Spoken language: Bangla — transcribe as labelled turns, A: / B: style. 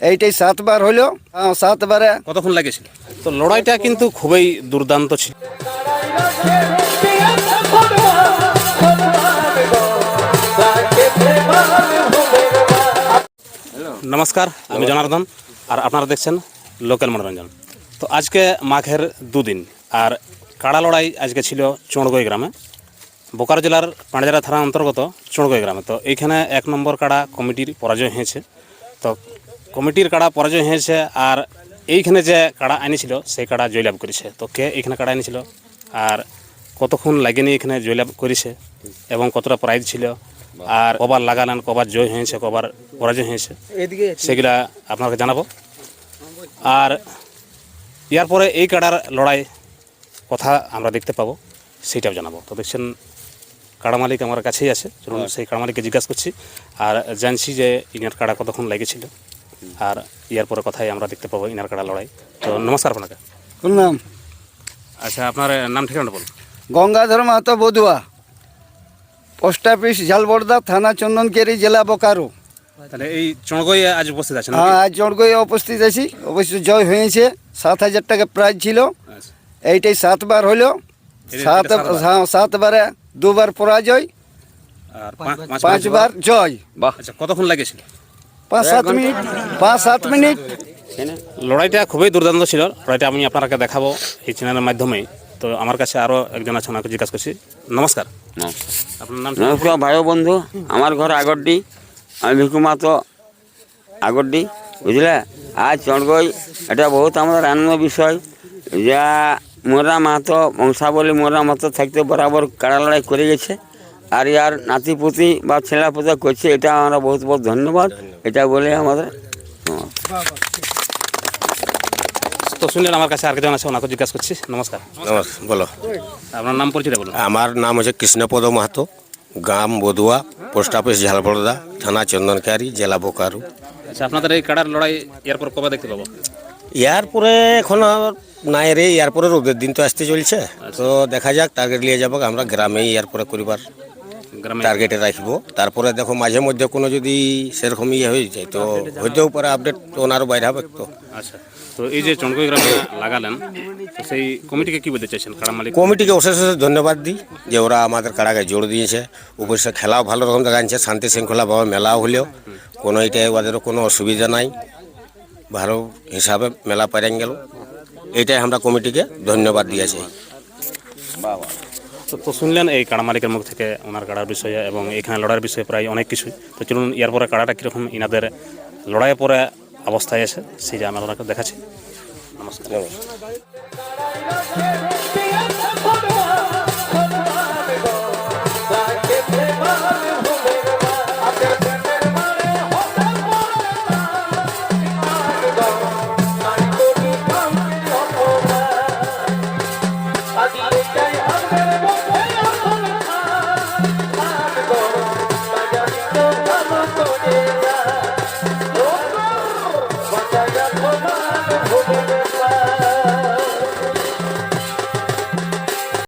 A: এইটাই সাতবার হলো। হ্যাঁ, সাতবারে।
B: কতক্ষণ লাগেছিল? তো লড়াইটা কিন্তু খুবই দুর্দান্ত ছিল। নমস্কার আমি জনার্দন আর আপনারা দেখছেন লোকাল মনোরঞ্জন। তো আজকে মাঘের দুদিন আর কাড়া লড়াই আজকে ছিল চোড়গই গ্রামে। বোকারো জেলার পাঁড়জারা থানা অন্তর্গত চোড়গই গ্রামে। তো এইখানে এক নম্বর কাড়া কমিটির পরাজয় হয়েছে। তো কমিটির কাড়া পরাজয় হয়েছে আর এইখানে যে কাড়া আনিছিল সেই কাড়া জয়লাভ করেছে। তো কে এইখানে কাড়া আনিছিল? আর কতক্ষণ লাগেনি এখানে জয়লাভ করেছে? এবং কতটা প্রাইজ ছিল? আর কবার লাগালেন কবার জয় হয়েছে কবার পরাজয় হয়েছে? সেগুলা আপনাকে জানাব। আর ইয়ার পরে এই কাড়ার লড়াই কথা আমরা দেখতে পাবো সেটাও জানাব। তো দেখছেন কাড়া মালিক আমার কাছেই আছে। চলুন সেই কাড়া মালিককে জিজ্ঞাসা করছি। আর জানছি যে ইনার কাড়া কতক্ষণ লেগেছিল। আর ইয়ার পরে কথাই আমরা দেখতে পাবো ইনার কাড়া লড়াই। তো নমস্কার আপনাকে।
A: নাম
B: আচ্ছা আপনার নাম ঠিকানা বলুন।
A: গঙ্গাধর মাহাতো বদুয়া পোস্ট অফিস ঝালবর্দা থানা চন্দনকেরি জেলা বোকারো।
B: তাহলে এই চড়গই আজ উপস্থিত আছেন
A: হ্যাঁ আজ জড়গই উপস্থিত আছি। অবশ্য জয় হয়েছে। সাত হাজার টাকা প্রাইজ ছিল।
B: আচ্ছা।
A: এইটাই সাতবার হলো। সাত হ্যাঁ সাতবারে দুবার পরাজয়।
B: আর পাঁচ- পাঁচ-
A: পাঁচবার জয়।
B: আচ্ছা কতক্ষণ লাগেছিল
A: পাঁচ সাত মিনিট পাঁচ সাত মিনিট।
B: লড়াইটা খুবই দুর্দান্ত ছিল লড়াইটা আমি আপনাকে দেখাবো এই চ্যানেলের মাধ্যমেই তো আমার কাছে আরও একজন আছে ওনাকে জিজ্ঞাসা করছি। নমস্কার। আপনার নাম
C: নমস্কার ভাই বন্ধু। আমার ঘর আগরডি আমি ভিকু মাতো আগরডি বুঝলে? আজ চড়গই এটা বহুত আমাদের আনন্দ বিষয়। যা মোরা মাহাতো বংশাবলী মোরা মাহাতো থাকতে বরাবর কাড়া লড়াই করে গেছে। আর ইয়ার নাতিপুতি বা ছেলেপুতা করছে এটা আমরা বহুত বহুত ধন্যবাদ। এটা বলে আমাদের
B: তো শুনলেন আমার কাছে আরেকজন আছে ওনাকে জিজ্ঞাসা করছি। নমস্কার।
D: নমস্কার বলো।
B: আপনার নাম পরিচয় বলুন।
D: আমার নাম হচ্ছে কৃষ্ণপদ মাহাতো গ্রাম বদুয়া পোস্ট অফিস ঝালবড়দা থানা চন্দনকারী জেলা বোকারু।
B: আচ্ছা আপনাদের এই কাড়ার লড়াই এর পর কবে দেখতে পাবো?
D: ইয়ার এখন নাই রে ইয়ার পরে রোদের দিন তো আসতে চলছে। তো দেখা যাক টার্গেট নিয়ে যাব আমরা গ্রামেই ইয়ার করিবার টার্গেটে রাখব। তারপরে দেখো মাঝে মধ্যে কোনো যদি সেরকম ইয়ে হয়ে যায় তো হইতেও পারে আপডেট তো ওনারও বাইরে হবে তো।
B: আচ্ছা তো এই যে চন্দ্রকই গ্রামে লাগালেন সেই কমিটিকে কি বলতে চাইছেন? কাড়া মালিক?
D: কমিটিকে অশেষ অশেষ ধন্যবাদ দিই যে ওরা আমাদের কাড়াকে জোর দিয়েছে। অবশ্য খেলাও ভালো রকম দেখাচ্ছে শান্তি শৃঙ্খলাভাবে মেলাও হলেও কোনো এটাই ওদেরও কোনো অসুবিধা নাই। ভালো হিসাবে মেলা পারেন গেল এটাই আমরা কমিটিকে ধন্যবাদ দিয়েছি।
B: তো- তো শুনলেন এই কাড়া মালিকের মুখ থেকে ওনার কাড়ার বিষয়ে এবং এখানে লড়াইয়ের বিষয়ে প্রায় অনেক কিছুই। তো চলুন, ইয়ার পরে কাড়াটা কীরকম ইনাদের লড়াইয়ের পরে অবস্থায় সেই যে আমি ওনাকে দেখাচ্ছি। নমস্কার।